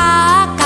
าก